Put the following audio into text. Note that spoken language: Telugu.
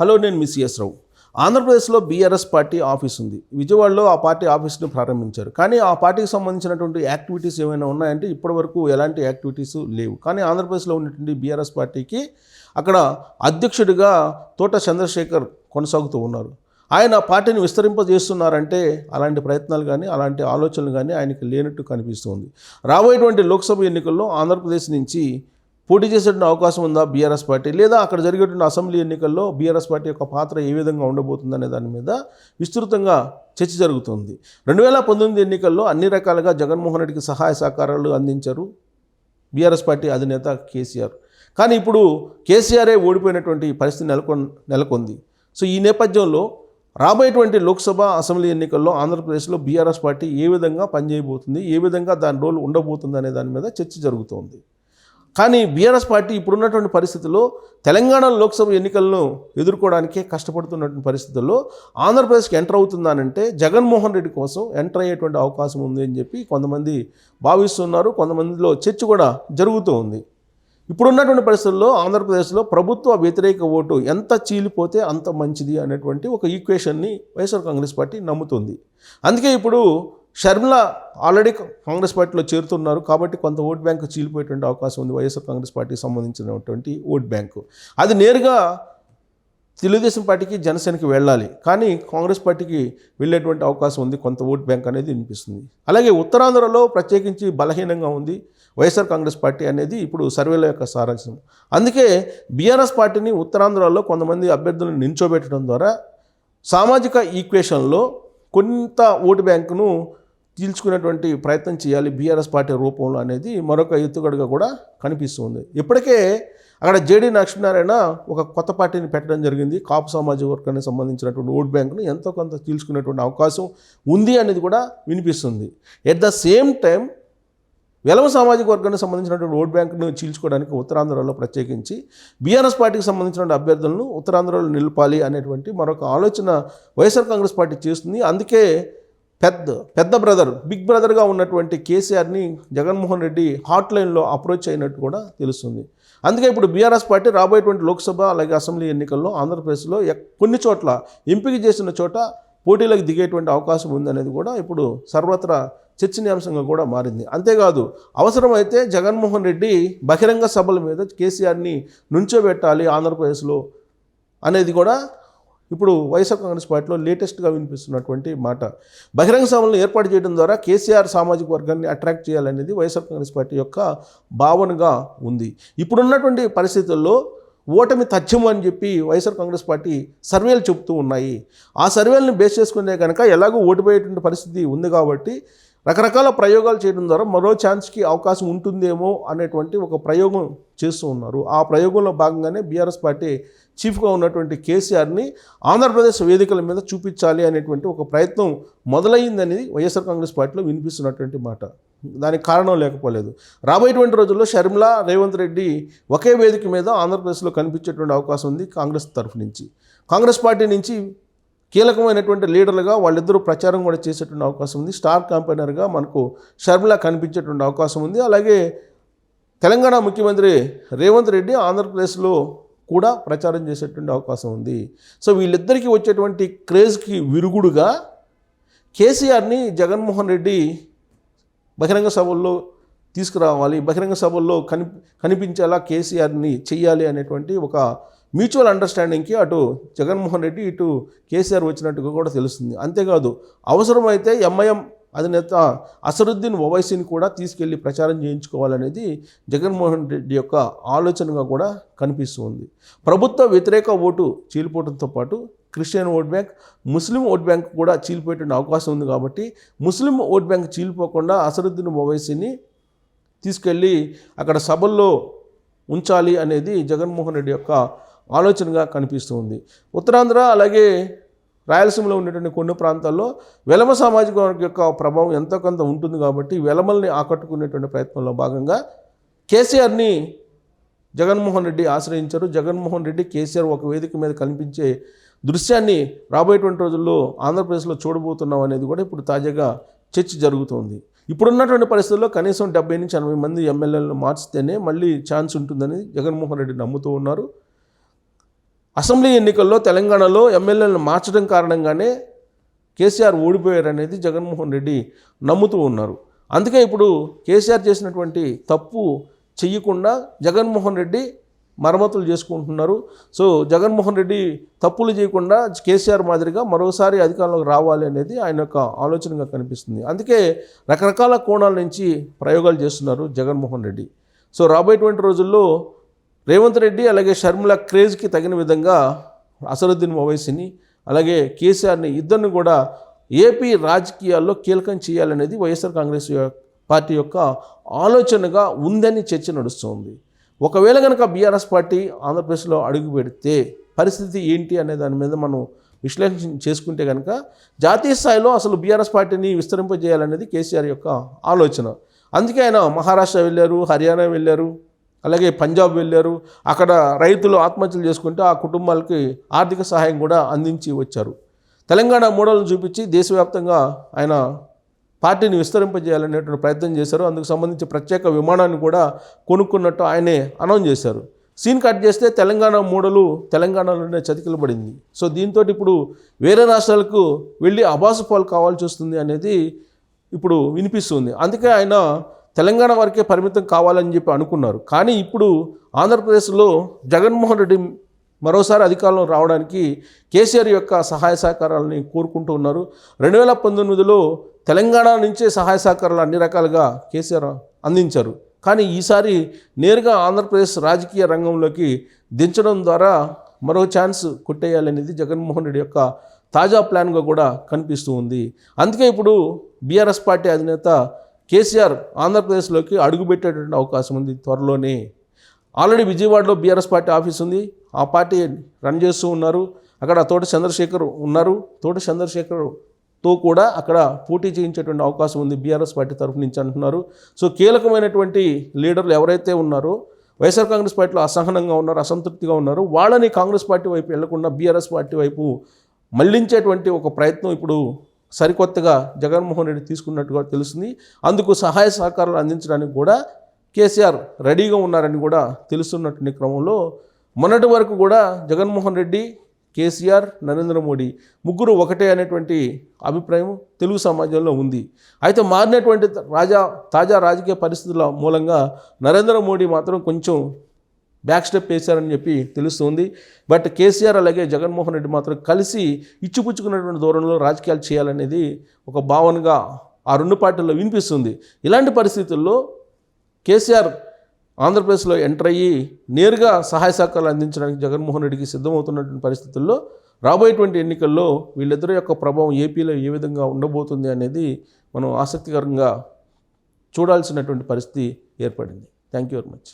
హలో నేను మిస్ ఎస్ రావు. ఆంధ్రప్రదేశ్లో బీఆర్ఎస్ పార్టీ ఆఫీస్ ఉంది. విజయవాడలో ఆ పార్టీ ఆఫీస్ని ప్రారంభించారు. కానీ ఆ పార్టీకి సంబంధించినటువంటి యాక్టివిటీస్ ఏమైనా ఉన్నాయంటే ఇప్పటివరకు ఎలాంటి యాక్టివిటీస్ లేవు. కానీ ఆంధ్రప్రదేశ్లో ఉన్నటువంటి బీఆర్ఎస్ పార్టీకి అక్కడ అధ్యక్షుడిగా తోట చంద్రశేఖర్ కొనసాగుతూ ఉన్నారు. ఆయన పార్టీని విస్తరింపజేస్తున్నారంటే అలాంటి ప్రయత్నాలు కానీ అలాంటి ఆలోచనలు కానీ ఆయనకి లేనట్టు కనిపిస్తుంది. రాబోయేటువంటి లోక్సభ ఎన్నికల్లో ఆంధ్రప్రదేశ్ నుంచి పోటీ చేసేటువంటి అవకాశం ఉందా బీఆర్ఎస్ పార్టీ? లేదా అక్కడ జరిగేటువంటి అసెంబ్లీ ఎన్నికల్లో బీఆర్ఎస్ పార్టీ యొక్క పాత్ర ఏ విధంగా ఉండబోతుందనే దాని మీద విస్తృతంగా చర్చ జరుగుతుంది. రెండు వేల పంతొమ్మిది ఎన్నికల్లో అన్ని రకాలుగా జగన్మోహన్ రెడ్డికి సహాయ సహకారాలు అందించారు బీఆర్ఎస్ పార్టీ అధినేత కేసీఆర్. కానీ ఇప్పుడు కేసీఆరే ఓడిపోయినటువంటి పరిస్థితి నెలకొ నెలకొంది. సో ఈ నేపథ్యంలో రాబోయేటువంటి లోక్సభ అసెంబ్లీ ఎన్నికల్లో ఆంధ్రప్రదేశ్లో బీఆర్ఎస్ పార్టీ ఏ విధంగా పనిచేయబోతుంది ఏ విధంగా దాని రోల్ ఉండబోతుంది అనే దాని మీద చర్చ జరుగుతోంది. కానీ బీఆర్ఎస్ పార్టీ ఇప్పుడున్నటువంటి పరిస్థితుల్లో తెలంగాణ లోక్సభ ఎన్నికలను ఎదుర్కోవడానికే కష్టపడుతున్నటువంటి పరిస్థితుల్లో ఆంధ్రప్రదేశ్కి ఎంటర్ అవుతుందానంటే జగన్మోహన్ రెడ్డి కోసం ఎంటర్ అయ్యేటువంటి అవకాశం ఉంది అని చెప్పి కొంతమంది భావిస్తున్నారు. కొంతమందిలో చర్చ కూడా జరుగుతూ ఉంది. ఇప్పుడున్నటువంటి పరిస్థితుల్లో ఆంధ్రప్రదేశ్లో ప్రభుత్వ వ్యతిరేక ఓటు ఎంత చీలిపోతే అంత మంచిది అనేటువంటి ఒక ఈక్వేషన్ని వైఎస్ఆర్ కాంగ్రెస్ పార్టీ నమ్ముతుంది. అందుకే ఇప్పుడు షర్మిల ఆల్రెడీ కాంగ్రెస్ పార్టీలో చేరుతున్నారు కాబట్టి కొంత ఓట్ బ్యాంకు చీలిపోయేటువంటి అవకాశం ఉంది. వైఎస్ఆర్ కాంగ్రెస్ పార్టీకి సంబంధించినటువంటి ఓట్ బ్యాంకు. అది నేరుగా తెలుగుదేశం పార్టీకి జనసేనకి వెళ్ళాలి. కానీ కాంగ్రెస్ పార్టీకి వెళ్ళేటువంటి అవకాశం ఉంది. కొంత ఓట్ బ్యాంక్ అనేది వినిపిస్తుంది. అలాగే ఉత్తరాంధ్రలో ప్రత్యేకించి బలహీనంగా ఉంది వైఎస్ఆర్ కాంగ్రెస్ పార్టీ అనేది ఇప్పుడు సర్వేల యొక్క సారాంశం. అందుకే బీఆర్ఎస్ పార్టీని ఉత్తరాంధ్రలో కొంతమంది అభ్యర్థులను నించోబెట్టడం ద్వారా సామాజిక ఈక్వేషన్లో కొంత ఓటు బ్యాంకును తీల్చుకునేటువంటి ప్రయత్నం చేయాలి బీఆర్ఎస్ పార్టీ రూపంలో అనేది మరొక ఎత్తుగడగా కూడా కనిపిస్తుంది. ఇప్పటికే అక్కడ జేడీ లక్ష్మీనారాయణ ఒక కొత్త పార్టీని పెట్టడం జరిగింది. కాపు సామాజిక వర్గానికి సంబంధించినటువంటి ఓట్ బ్యాంకును ఎంతో కొంత తీల్చుకునేటువంటి అవకాశం ఉంది అనేది కూడా వినిపిస్తుంది. ఎట్ ద సేమ్ టైం వెలమ సామాజిక వర్గానికి సంబంధించినటువంటి ఓట్ బ్యాంకును చీల్చుకోవడానికి ఉత్తరాంధ్రలో ప్రత్యేకించి బీఆర్ఎస్ పార్టీకి సంబంధించిన అభ్యర్థులను ఉత్తరాంధ్రలో నిలపాలి అనేటువంటి మరొక ఆలోచన వైఎస్ఆర్ కాంగ్రెస్ పార్టీ చేస్తుంది. అందుకే పెద్ద పెద్ద బ్రదర్ బిగ్ బ్రదర్గా ఉన్నటువంటి కేసీఆర్ని జగన్మోహన్ రెడ్డి హాట్ లైన్లో అప్రోచ్ అయినట్టు కూడా తెలుస్తుంది. అందుకే ఇప్పుడు బీఆర్ఎస్ పార్టీ రాబోయేటువంటి లోక్సభ అలాగే అసెంబ్లీ ఎన్నికల్లో ఆంధ్రప్రదేశ్లో కొన్ని చోట్ల ఎంపిక చేసిన చోట పోటీలకు దిగేటువంటి అవకాశం ఉందనేది కూడా ఇప్పుడు సర్వత్రా చర్చనీయాంశంగా కూడా మారింది. అంతేకాదు అవసరమైతే జగన్మోహన్ రెడ్డి బహిరంగ సభల మీద కేసీఆర్ని నుంచోబెట్టాలి ఆంధ్రప్రదేశ్లో అనేది కూడా ఇప్పుడు వైఎస్ఆర్ కాంగ్రెస్ పార్టీలో లేటెస్ట్గా వినిపిస్తున్నటువంటి మాట. బహిరంగ సభలను ఏర్పాటు చేయడం ద్వారా కేసీఆర్ సామాజిక వర్గాన్ని అట్రాక్ట్ చేయాలనేది వైఎస్ఆర్ కాంగ్రెస్ పార్టీ యొక్క భావనగా ఉంది. ఇప్పుడున్నటువంటి పరిస్థితుల్లో ఓటమి తథ్యం అని చెప్పి వైఎస్ఆర్ కాంగ్రెస్ పార్టీ సర్వేలు చెబుతూ ఉన్నాయి. ఆ సర్వేలను బేస్ చేసుకునే కనుక ఎలాగో ఓడిపోయేటువంటి పరిస్థితి ఉంది కాబట్టి రకరకాల ప్రయోగాలు చేయడం ద్వారా మరో ఛాన్స్కి అవకాశం ఉంటుందేమో అనేటువంటి ఒక ప్రయోగం చేస్తూ ఉన్నారు. ఆ ప్రయోగంలో భాగంగానే బీఆర్ఎస్ పార్టీ చీఫ్గా ఉన్నటువంటి కేసీఆర్ని ఆంధ్రప్రదేశ్ వేదికల మీద చూపించాలి అనేటువంటి ఒక ప్రయత్నం మొదలైందని వైఎస్ఆర్ కాంగ్రెస్ పార్టీలో వినిపిస్తున్నటువంటి మాట. దానికి కారణం లేకపోలేదు. రాబోయేటువంటి రోజుల్లో షర్మిల రేవంత్ రెడ్డి ఒకే వేదిక మీద ఆంధ్రప్రదేశ్లో కనిపించేటువంటి అవకాశం ఉంది కాంగ్రెస్ తరఫు నుంచి. కాంగ్రెస్ పార్టీ నుంచి కీలకమైనటువంటి లీడర్లుగా వాళ్ళిద్దరూ ప్రచారం కూడా చేసేటువంటి అవకాశం ఉంది. స్టార్ క్యాంపెయినర్గా మనకు షర్మిల కనిపించేటువంటి అవకాశం ఉంది. అలాగే తెలంగాణ ముఖ్యమంత్రి రేవంత్ రెడ్డి ఆంధ్రప్రదేశ్లో కూడా ప్రచారం చేసేటువంటి అవకాశం ఉంది. సో వీళ్ళిద్దరికీ వచ్చేటువంటి క్రేజ్కి విరుగుడుగా కేసీఆర్ని జగన్మోహన్ రెడ్డి బహిరంగ సభల్లో తీసుకురావాలి బహిరంగ సభల్లో కని కనిపించేలా కేసీఆర్ని చెయ్యాలి అనేటువంటి ఒక మ్యూచువల్ అండర్స్టాండింగ్కి అటు జగన్మోహన్ రెడ్డి ఇటు కేసీఆర్ వచ్చినట్టుగా కూడా తెలుస్తుంది. అంతేకాదు అవసరమైతే ఎంఐఎం అధినేత అసరుద్దీన్ ఓవైసీని కూడా తీసుకెళ్ళి ప్రచారం చేయించుకోవాలనేది జగన్మోహన్ రెడ్డి యొక్క ఆలోచనగా కూడా కనిపిస్తుంది ప్రభుత్వ వ్యతిరేక ఓటు చీలిపోవడంతో పాటు Christian vote bank Muslim vote bank కూడా చీలిపోయేటువంటి అవకాశం ఉంది కాబట్టి ముస్లిం ఓట్ బ్యాంక్ చీలిపోకుండా అసరుద్దీన్ ఓవైసీని తీసుకెళ్ళి అక్కడ సభల్లో ఉంచాలి అనేది జగన్మోహన్ రెడ్డి యొక్క ఆలోచనగా కనిపిస్తుంది ఉత్తరాంధ్ర అలాగే రాయలసీమలో ఉన్నటువంటి కొన్ని ప్రాంతాల్లో వెలమ సామాజిక వర్గం యొక్క ప్రభావం ఎంతో కొంత ఉంటుంది కాబట్టి వెలమల్ని ఆకట్టుకునేటువంటి ప్రయత్నంలో భాగంగా కేసీఆర్ని జగన్మోహన్ రెడ్డి ఆశ్రయించారు. జగన్మోహన్ రెడ్డి కేసీఆర్ ఒక వేదిక మీద కనిపించే దృశ్యాన్ని రాబోయేటువంటి రోజుల్లో ఆంధ్రప్రదేశ్లో చూడబోతున్నాం అనేది కూడా ఇప్పుడు తాజాగా చర్చ జరుగుతోంది. ఇప్పుడున్నటువంటి పరిస్థితుల్లో కనీసం డెబ్బై నుంచి ఎనభై మంది ఎమ్మెల్యేలను మార్చితేనే మళ్ళీ ఛాన్స్ ఉంటుందని జగన్మోహన్ రెడ్డి నమ్ముతూ ఉన్నారు. అసెంబ్లీ ఎన్నికల్లో తెలంగాణలో ఎమ్మెల్యేలను మార్చడం కారణంగానే కేసీఆర్ ఓడిపోయారనేది జగన్మోహన్ రెడ్డి నమ్ముతూ ఉన్నారు. అందుకే ఇప్పుడు కేసీఆర్ చేసినటువంటి తప్పు చెయ్యకుండా జగన్మోహన్ రెడ్డి మరమ్మతులు చేసుకుంటున్నారు. సో జగన్మోహన్ రెడ్డి తప్పులు చేయకుండా కేసీఆర్ మాదిరిగా మరోసారి అధికారంలోకి రావాలి అనేది ఆయన యొక్క ఆలోచనగా కనిపిస్తుంది. అందుకే రకరకాల కోణాల నుంచి ప్రయోగాలు చేస్తున్నారు జగన్మోహన్ రెడ్డి. సో రాబోయేటువంటి రోజుల్లో రేవంత్ రెడ్డి అలాగే షర్మిల క్రేజ్కి తగిన విధంగా అసరుద్దీన్ ఓవైసీని అలాగే కేసీఆర్ని ఇద్దరిని కూడా ఏపీ రాజకీయాల్లో కీలకం చేయాలనేది వైఎస్ఆర్ కాంగ్రెస్ పార్టీ యొక్క ఆలోచనగా ఉందని చర్చ నడుస్తుంది. ఒకవేళ కనుక బీఆర్ఎస్ పార్టీ ఆంధ్రప్రదేశ్లో అడుగు పెడితే పరిస్థితి ఏంటి అనే దాని మీద మనం విశ్లేషణ చేసుకుంటే కనుక జాతీయ స్థాయిలో అసలు బీఆర్ఎస్ పార్టీని విస్తరింపజేయాలనేది కేసీఆర్ యొక్క ఆలోచన. అందుకే ఆయన మహారాష్ట్ర వెళ్ళారు హర్యానా వెళ్ళారు అలాగే పంజాబ్ వెళ్ళారు. అక్కడ రైతులు ఆత్మహత్యలు చేసుకుంటే ఆ కుటుంబాలకి ఆర్థిక సహాయం కూడా అందించి వచ్చారు. తెలంగాణ మోడల్ని చూపించి దేశవ్యాప్తంగా ఆయన పార్టీని విస్తరింపజేయాలనేటువంటి ప్రయత్నం చేశారు. అందుకు సంబంధించి ప్రత్యేక విమానాన్ని కూడా కొనుక్కున్నట్టు ఆయనే అనౌన్స్ చేశారు. సీన్ కట్ చేస్తే తెలంగాణ మూడలు తెలంగాణలోనే చతికిలబడింది. సో దీంతో ఇప్పుడు వేరే రాష్ట్రాలకు వెళ్ళి అబాసు పాలు కావాల్సి వస్తుంది అనేది ఇప్పుడు వినిపిస్తుంది. అందుకే ఆయన తెలంగాణ వారికే పరిమితం కావాలని చెప్పి అనుకున్నారు. కానీ ఇప్పుడు ఆంధ్రప్రదేశ్లో జగన్మోహన్ రెడ్డి మరోసారి అధికారంలో రావడానికి కేసీఆర్ యొక్క సహాయ సహకారాలని కోరుకుంటూ ఉన్నారు. రెండు వేల పంతొమ్మిదిలో తెలంగాణ నుంచే సహాయ సహకారాలు అన్ని రకాలుగా కేసీఆర్ అందించారు. కానీ ఈసారి నేరుగా ఆంధ్రప్రదేశ్ రాజకీయ రంగంలోకి దించడం ద్వారా మరో ఛాన్స్ కొట్టేయాలనేది జగన్మోహన్ రెడ్డి యొక్క తాజా ప్లాన్గా కూడా కనిపిస్తూ ఉంది. అందుకే ఇప్పుడు బీఆర్ఎస్ పార్టీ అధినేత కేసీఆర్ ఆంధ్రప్రదేశ్లోకి అడుగుపెట్టేటువంటి అవకాశం ఉంది త్వరలోనే. ఆల్రెడీ విజయవాడలో బీఆర్ఎస్ పార్టీ ఆఫీస్ ఉంది. ఆ పార్టీ రన్ చేస్తూ ఉన్నారు. అక్కడ తోట చంద్రశేఖర్ ఉన్నారు. తోట చంద్రశేఖర్తో కూడా అక్కడ పోటీ చేయించేటువంటి అవకాశం ఉంది బీఆర్ఎస్ పార్టీ తరఫు నుంచి అంటున్నారు. సో కీలకమైనటువంటి లీడర్లు ఎవరైతే ఉన్నారో వైఎస్ఆర్ కాంగ్రెస్ పార్టీలో అసహనంగా ఉన్నారు అసంతృప్తిగా ఉన్నారు. వాళ్ళని కాంగ్రెస్ పార్టీ వైపు వెళ్ళకుండా బీఆర్ఎస్ పార్టీ వైపు మళ్ళించేటువంటి ఒక ప్రయత్నం ఇప్పుడు సరికొత్తగా జగన్మోహన్ రెడ్డి తీసుకున్నట్టుగా తెలుస్తుంది. అందుకు సహాయ సహకారాలు అందించడానికి కూడా కేసీఆర్ రెడీగా ఉన్నారని కూడా తెలుస్తున్నటువంటి క్రమంలో మొన్నటి వరకు కూడా జగన్మోహన్ రెడ్డి కేసీఆర్ నరేంద్ర మోడీ ముగ్గురు ఒకటే అనేటువంటి అభిప్రాయం తెలుగు సమాజంలో ఉంది. అయితే మారినటువంటి రాజా తాజా రాజకీయ పరిస్థితుల మూలంగా నరేంద్ర మోడీ మాత్రం కొంచెం బ్యాక్ స్టెప్ వేశారని చెప్పి తెలుస్తుంది. బట్ కేసీఆర్ అలాగే జగన్మోహన్ రెడ్డి మాత్రం కలిసి ఇచ్చిపుచ్చుకున్నటువంటి ధోరణిలో రాజకీయాలు చేయాలనేది ఒక భావనగా ఆ రెండు పార్టీల్లో వినిపిస్తుంది. ఇలాంటి పరిస్థితుల్లో కేసీఆర్ ఆంధ్రప్రదేశ్లో ఎంటర్ అయ్యి నేరుగా సహాయ సహకారాలు అందించడానికి జగన్మోహన్ రెడ్డికి సిద్ధమవుతున్నటువంటి పరిస్థితుల్లో రాబోయేటువంటి ఎన్నికల్లో వీళ్ళిద్దరి యొక్క ప్రభావం ఏపీలో ఏ విధంగా ఉండబోతుంది అనేది మనం ఆసక్తికరంగా చూడాల్సినటువంటి పరిస్థితి ఏర్పడింది. Thank you very much